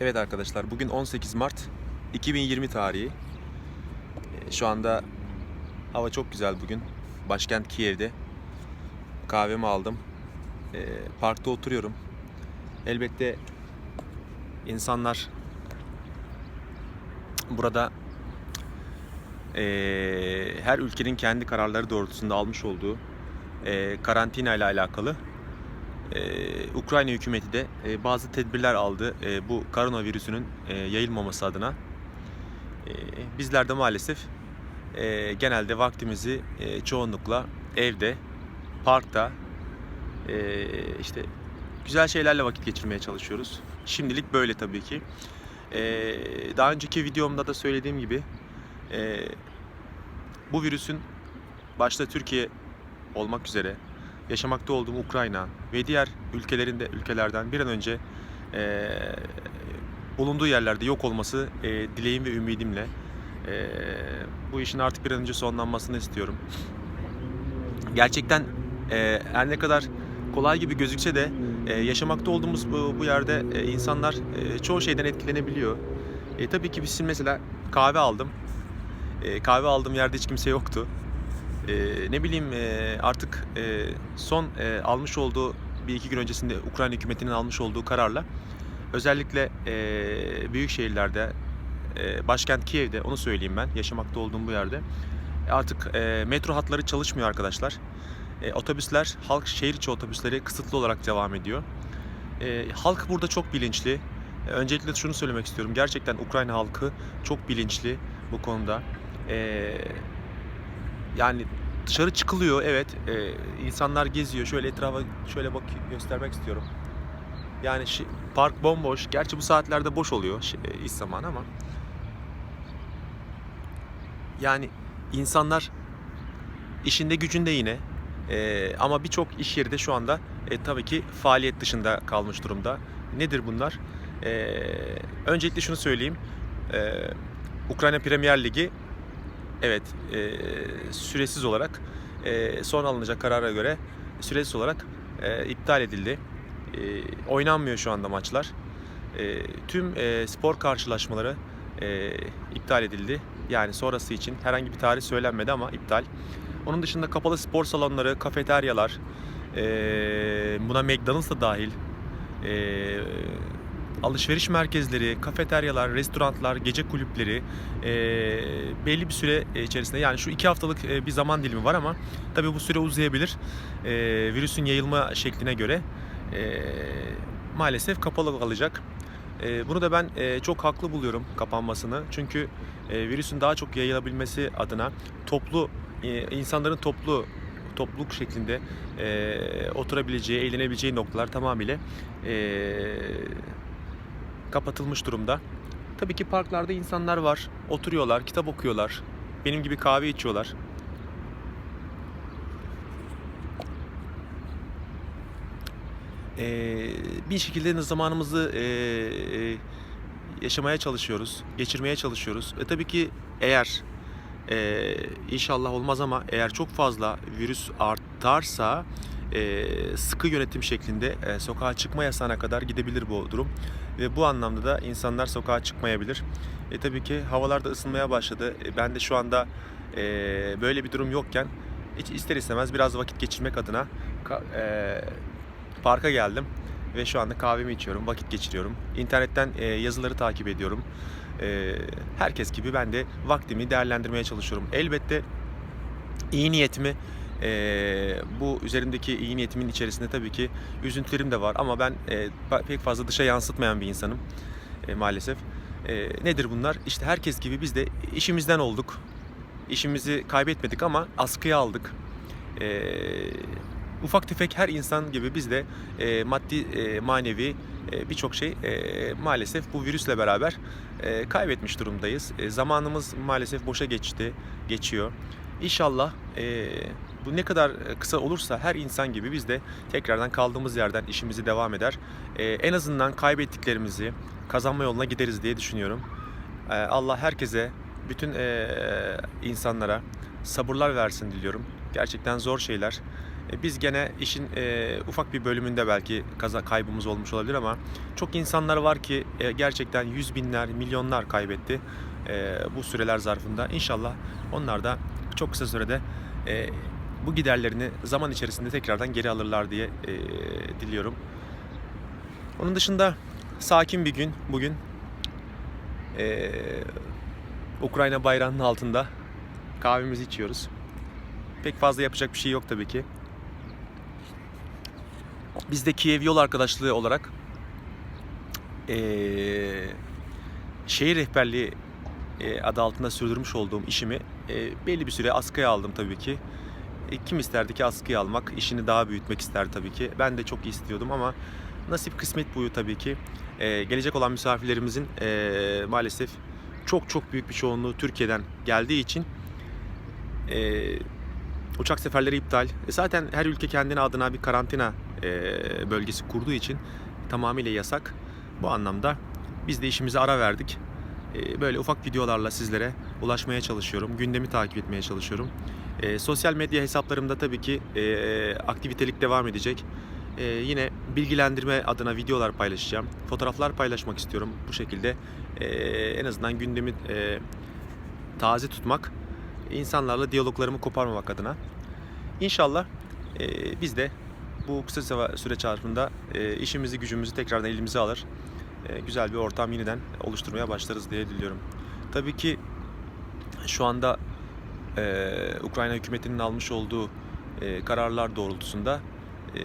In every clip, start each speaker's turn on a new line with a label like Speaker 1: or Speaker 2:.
Speaker 1: Evet arkadaşlar bugün 18 Mart 2020 tarihi. Ee, Şu anda hava çok güzel bugün. Başkent Kiev'de. Kahvemi aldım. Ee, Parkta oturuyorum. Elbette insanlar burada ee, her ülkenin kendi kararları doğrultusunda almış olduğu karantina ile alakalı ee, Ukrayna hükümeti de e, bazı tedbirler aldı e, bu koronavirüsünün e, yayılmaması adına. E, bizler de maalesef e, genelde vaktimizi e, çoğunlukla evde, parkta, e, işte güzel şeylerle vakit geçirmeye çalışıyoruz. Şimdilik böyle tabii ki. E, daha önceki videomda da söylediğim gibi e, bu virüsün başta Türkiye olmak üzere yaşamakta olduğum Ukrayna ve diğer ülkelerinde ülkelerden bir an önce e, bulunduğu yerlerde yok olması e, dileğim ve ümidimle e, bu işin artık bir an önce sonlanmasını istiyorum. Gerçekten e, her ne kadar kolay gibi gözükse de e, yaşamakta olduğumuz bu, bu yerde e, insanlar e, çoğu şeyden etkilenebiliyor. E, tabii ki biz mesela kahve aldım. E, kahve aldığım yerde hiç kimse yoktu. Ee, ne bileyim e, artık e, son e, almış olduğu bir iki gün öncesinde Ukrayna hükümetinin almış olduğu kararla özellikle e, büyük şehirlerde e, başkent Kiev'de onu söyleyeyim ben yaşamakta olduğum bu yerde artık e, metro hatları çalışmıyor arkadaşlar. E, otobüsler halk şehir içi otobüsleri kısıtlı olarak devam ediyor. E, halk burada çok bilinçli. E, öncelikle şunu söylemek istiyorum. Gerçekten Ukrayna halkı çok bilinçli bu konuda. E, yani dışarı çıkılıyor evet. E, insanlar geziyor. Şöyle etrafa şöyle bak göstermek istiyorum. Yani şi- park bomboş. Gerçi bu saatlerde boş oluyor şi- e, iş zamanı ama. Yani insanlar işinde gücünde yine. E, ama birçok iş yeri de şu anda e, tabii ki faaliyet dışında kalmış durumda. Nedir bunlar? E, öncelikle şunu söyleyeyim. E, Ukrayna Premier Ligi Evet, e, süresiz olarak e, son alınacak karara göre süresiz olarak e, iptal edildi. E, oynanmıyor şu anda maçlar. E, tüm e, spor karşılaşmaları e, iptal edildi. Yani sonrası için herhangi bir tarih söylenmedi ama iptal. Onun dışında kapalı spor salonları, kafeteryalar, e, buna McDonald's da dahil, e, alışveriş merkezleri, kafeteryalar, restoranlar, gece kulüpleri e, belli bir süre içerisinde yani şu iki haftalık bir zaman dilimi var ama tabii bu süre uzayabilir. E, virüsün yayılma şekline göre e, maalesef kapalı kalacak. E, bunu da ben e, çok haklı buluyorum kapanmasını. Çünkü e, virüsün daha çok yayılabilmesi adına toplu e, insanların toplu topluluk şeklinde e, oturabileceği, eğlenebileceği noktalar tamamıyla e, kapatılmış durumda. Tabii ki parklarda insanlar var. Oturuyorlar, kitap okuyorlar. Benim gibi kahve içiyorlar. Ee, bir şekilde zamanımızı e, e, yaşamaya çalışıyoruz, geçirmeye çalışıyoruz. E tabii ki eğer e, inşallah olmaz ama eğer çok fazla virüs artarsa e, sıkı yönetim şeklinde e, sokağa çıkma yasağına kadar gidebilir bu durum. Ve bu anlamda da insanlar sokağa çıkmayabilir. E tabii ki havalar da ısınmaya başladı. E, ben de şu anda böyle bir durum yokken ister istemez biraz vakit geçirmek adına ka- parka geldim. Ve şu anda kahvemi içiyorum, vakit geçiriyorum. İnternetten yazıları takip ediyorum. Herkes gibi ben de vaktimi değerlendirmeye çalışıyorum. Elbette iyi niyetimi e, bu üzerimdeki iyi niyetimin içerisinde tabii ki üzüntülerim de var ama ben e, pek fazla dışa yansıtmayan bir insanım e, maalesef. E, nedir bunlar? İşte herkes gibi biz de işimizden olduk. İşimizi kaybetmedik ama askıya aldık. E, ufak tefek her insan gibi biz de e, maddi e, manevi e, birçok şey e, maalesef bu virüsle beraber e, kaybetmiş durumdayız. E, zamanımız maalesef boşa geçti, geçiyor. İnşallah e, bu ne kadar kısa olursa her insan gibi biz de tekrardan kaldığımız yerden işimizi devam eder. E, en azından kaybettiklerimizi kazanma yoluna gideriz diye düşünüyorum. E, Allah herkese, bütün e, insanlara sabırlar versin diliyorum. Gerçekten zor şeyler. E, Biz gene işin e, ufak bir bölümünde belki kaza kaybımız olmuş olabilir ama çok insanlar var ki e, gerçekten yüz binler, milyonlar kaybetti e, bu süreler zarfında. İnşallah onlar da çok kısa sürede e, bu giderlerini zaman içerisinde tekrardan geri alırlar diye e, diliyorum. Onun dışında sakin bir gün bugün. E, Ukrayna bayrağının altında kahvemizi içiyoruz. Pek fazla yapacak bir şey yok tabii ki. Biz de Kiev Yol Arkadaşlığı olarak eee, şehir rehberliği eee, adı altında sürdürmüş olduğum işimi eee, belli bir süre askıya aldım tabii ki. E, kim isterdi ki askıya almak, işini daha büyütmek ister tabii ki. Ben de çok istiyordum ama nasip kısmet buyu tabii ki. Eee, gelecek olan misafirlerimizin eee, maalesef çok çok büyük bir çoğunluğu Türkiye'den geldiği için eee, uçak seferleri iptal. E, zaten her ülke kendine adına bir karantina eee, bölgesi kurduğu için tamamıyla yasak. Bu anlamda biz de işimize ara verdik. Eee, böyle ufak videolarla sizlere ulaşmaya çalışıyorum. Gündemi takip etmeye çalışıyorum. Eee, sosyal medya hesaplarımda tabii ki eee, aktivitelik devam edecek. Eee, yine bilgilendirme adına videolar paylaşacağım. Fotoğraflar paylaşmak istiyorum bu şekilde. Eee, en azından gündemi eee, taze tutmak, insanlarla diyaloglarımı koparmamak adına. İnşallah eee, biz de bu kısa süre- zarfında eee, işimizi gücümüzü tekrardan elimize alır. Eee, güzel bir ortam yeniden oluşturmaya başlarız diye diliyorum. Tabii ki şu anda eee, Ukrayna hükümetinin almış olduğu eee, kararlar doğrultusunda eee,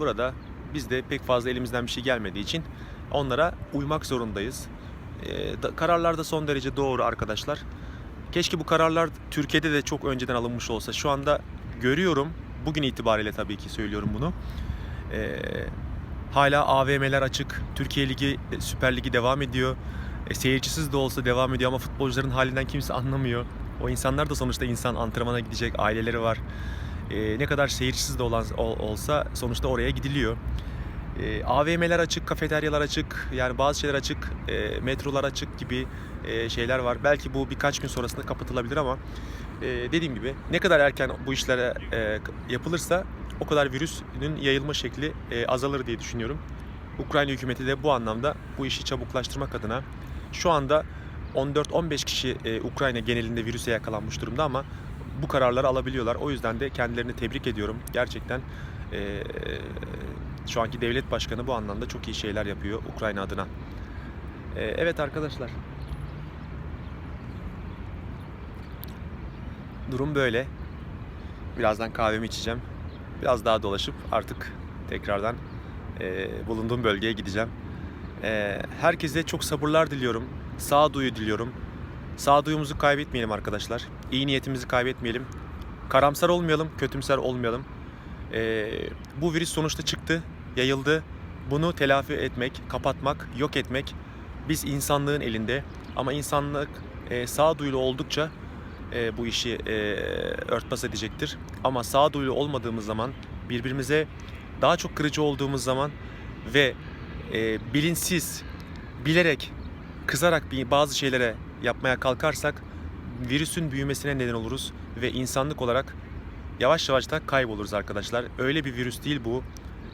Speaker 1: burada biz de pek fazla elimizden bir şey gelmediği için onlara uymak zorundayız. Eee, da- kararlar da son derece doğru arkadaşlar. Keşke bu kararlar Türkiye'de de çok önceden alınmış olsa. Şu anda görüyorum, bugün itibariyle tabii ki söylüyorum bunu. Eee, hala AVM'ler açık. Türkiye Ligi, e, Süper Ligi devam ediyor. E, seyircisiz de olsa devam ediyor ama futbolcuların halinden kimse anlamıyor. O insanlar da sonuçta insan antrenmana gidecek, aileleri var. E, ne kadar seyircisiz de olan ol- olsa sonuçta oraya gidiliyor. E, AVM'ler açık, kafeteryalar açık, yani bazı şeyler açık, e, metrolar açık gibi e, şeyler var. Belki bu birkaç gün sonrasında kapatılabilir ama e, dediğim gibi ne kadar erken bu işlere e, yapılırsa o kadar virüsün yayılma şekli e, azalır diye düşünüyorum. Ukrayna hükümeti de bu anlamda bu işi çabuklaştırmak adına şu anda 14-15 kişi e, Ukrayna genelinde virüse yakalanmış durumda ama bu kararları alabiliyorlar. O yüzden de kendilerini tebrik ediyorum. Gerçekten e, şu anki devlet başkanı bu anlamda çok iyi şeyler yapıyor Ukrayna adına. E, evet arkadaşlar. Durum böyle. Birazdan kahvemi içeceğim. Biraz daha dolaşıp artık tekrardan e, bulunduğum bölgeye gideceğim. E, herkese çok sabırlar diliyorum. Sağduyu diliyorum. Sağduyumuzu kaybetmeyelim arkadaşlar. İyi niyetimizi kaybetmeyelim. Karamsar olmayalım, kötümser olmayalım. E, bu virüs sonuçta çıktı, yayıldı. Bunu telafi etmek, kapatmak, yok etmek biz insanlığın elinde. Ama insanlık e, sağduyulu oldukça e, bu işi e, örtbas edecektir. Ama sağduyulu olmadığımız zaman, birbirimize daha çok kırıcı olduğumuz zaman ve e, bilinçsiz, bilerek, kızarak bazı şeylere yapmaya kalkarsak virüsün büyümesine neden oluruz ve insanlık olarak yavaş yavaş da kayboluruz arkadaşlar. Öyle bir virüs değil bu.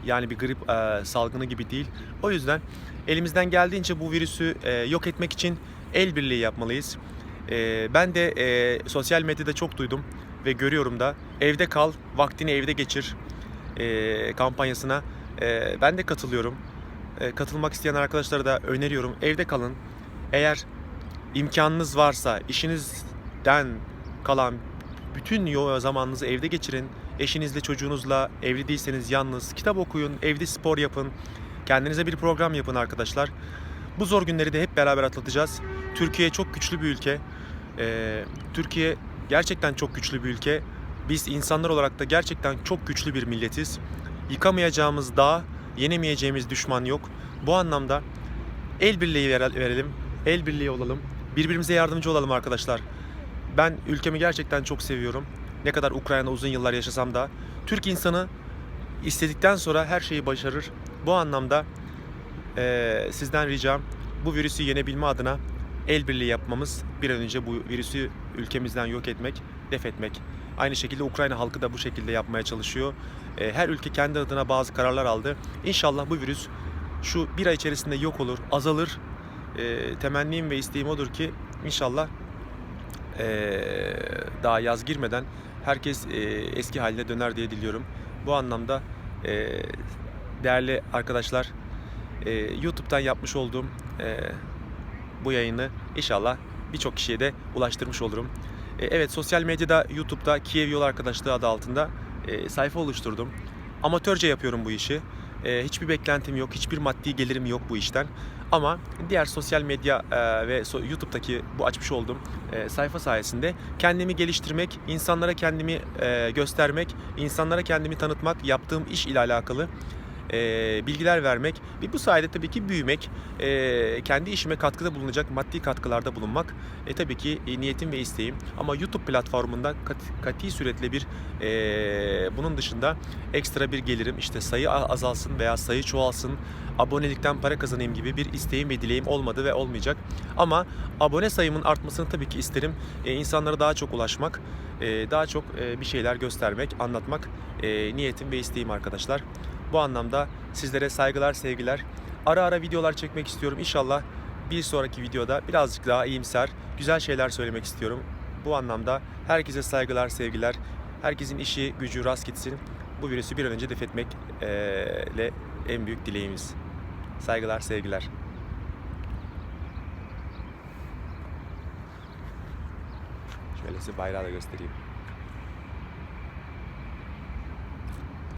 Speaker 1: Yani bir grip e, salgını gibi değil. O yüzden elimizden geldiğince bu virüsü e, yok etmek için el birliği yapmalıyız. E, ben de e, sosyal medyada çok duydum ve görüyorum da evde kal, vaktini evde geçir e, kampanyasına e, ben de katılıyorum. E, katılmak isteyen arkadaşlara da öneriyorum. Evde kalın. Eğer imkanınız varsa işinizden kalan bütün zamanınızı evde geçirin. Eşinizle, çocuğunuzla, evli değilseniz yalnız kitap okuyun, evde spor yapın. Kendinize bir program yapın arkadaşlar. Bu zor günleri de hep beraber atlatacağız. Türkiye çok güçlü bir ülke. Ee, Türkiye gerçekten çok güçlü bir ülke. Biz insanlar olarak da gerçekten çok güçlü bir milletiz. Yıkamayacağımız dağ, yenemeyeceğimiz düşman yok. Bu anlamda el birliği vere- verelim, el birliği olalım. Birbirimize yardımcı olalım arkadaşlar. Ben ülkemi gerçekten çok seviyorum. Ne kadar Ukrayna'da uzun yıllar yaşasam da Türk insanı istedikten sonra her şeyi başarır. Bu anlamda eee, sizden ricam bu virüsü yenebilme adına el birliği yapmamız, bir an önce bu virüsü ülkemizden yok etmek, def etmek. Aynı şekilde Ukrayna halkı da bu şekilde yapmaya çalışıyor. E, her ülke kendi adına bazı kararlar aldı. İnşallah bu virüs şu bir ay içerisinde yok olur, azalır. E, temennim ve isteğim odur ki inşallah e, daha yaz girmeden herkes eski haline döner diye diliyorum. Bu anlamda değerli arkadaşlar YouTube'dan yapmış olduğum bu yayını inşallah birçok kişiye de ulaştırmış olurum. E, evet sosyal medyada YouTube'da Kiev Yol Arkadaşlığı adı altında e, sayfa oluşturdum. Amatörce yapıyorum bu işi. E, hiçbir beklentim yok, hiçbir maddi gelirim yok bu işten. Ama diğer sosyal medya ve so- YouTube'daki bu açmış olduğum sayfa sayesinde kendimi geliştirmek, insanlara kendimi göstermek, insanlara kendimi tanıtmak, yaptığım iş ile alakalı e, bilgiler vermek ve bu sayede tabii ki büyümek, e, kendi işime katkıda bulunacak maddi katkılarda bulunmak e, tabii ki e, niyetim ve isteğim. Ama YouTube platformunda kat, kati suretle bir e, bunun dışında ekstra bir gelirim işte sayı azalsın veya sayı çoğalsın, abonelikten para kazanayım gibi bir isteğim ve dileğim olmadı ve olmayacak. Ama abone sayımın artmasını tabii ki isterim. E, insanlara daha çok ulaşmak, e, daha çok e, bir şeyler göstermek, anlatmak e, niyetim ve isteğim arkadaşlar. Bu anlamda sizlere saygılar, sevgiler. Ara ara videolar çekmek istiyorum. İnşallah bir sonraki videoda birazcık daha iyimser, güzel şeyler söylemek istiyorum. Bu anlamda herkese saygılar, sevgiler. Herkesin işi, gücü rast gitsin. Bu virüsü bir an önce def etmekle en büyük dileğimiz. Saygılar, sevgiler. Şöyle size bayrağı da göstereyim.